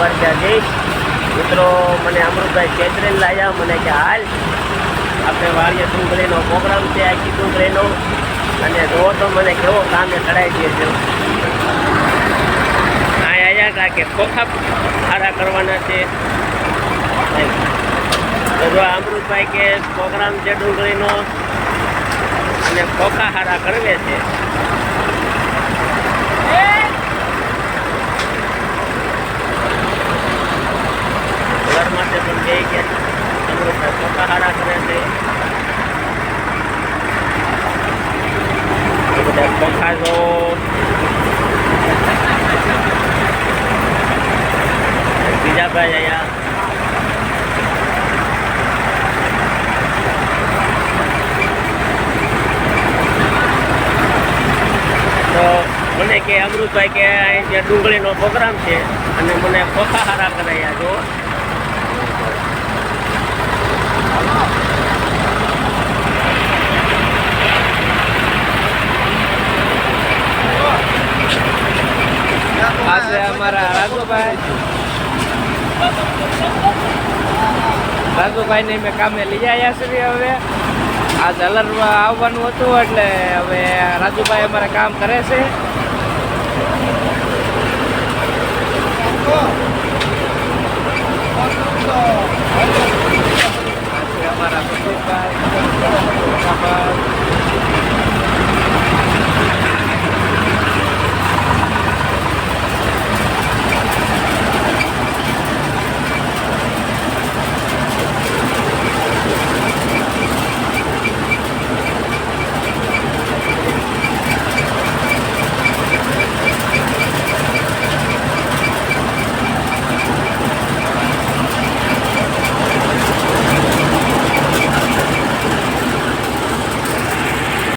દ્વારકા જઈશ મિત્રો, મને અમૃતભાઈ કેન્દ્રેલ લાવ્યા મને કે, હાલ, આપણે વાળીએ ડુંગળીનો પ્રોગ્રામ છે, આખી ડુંગળીનો. અને જો તો મને કેવો કામે કરાવી દે છે. આવ્યા હતા કે ખોખા સારા કરવાના છે. જો અમૃતભાઈ કે, પ્રોગ્રામ છે ડુંગળીનો. અને ખોખા સારા કરવે છે ઘર માટે પણ બે ગયા અમૃતભાઈ ખોખા સારા કરે છે એ બધા ભાઈ અહીંયા તો મને કે, અમૃતભાઈ કે અહીં જે ડુંગળીનો પ્રોગ્રામ છે, અને મને ખોખા હારા કરાયા જો આ છે અમારા રાજુભાઈ રાજુભાઈ ને મેં કામે લઈ આવ્યા છીએ હવે. આ ઝલર આવવાનું હતું એટલે હવે રાજુભાઈ અમારે કામ કરે છે.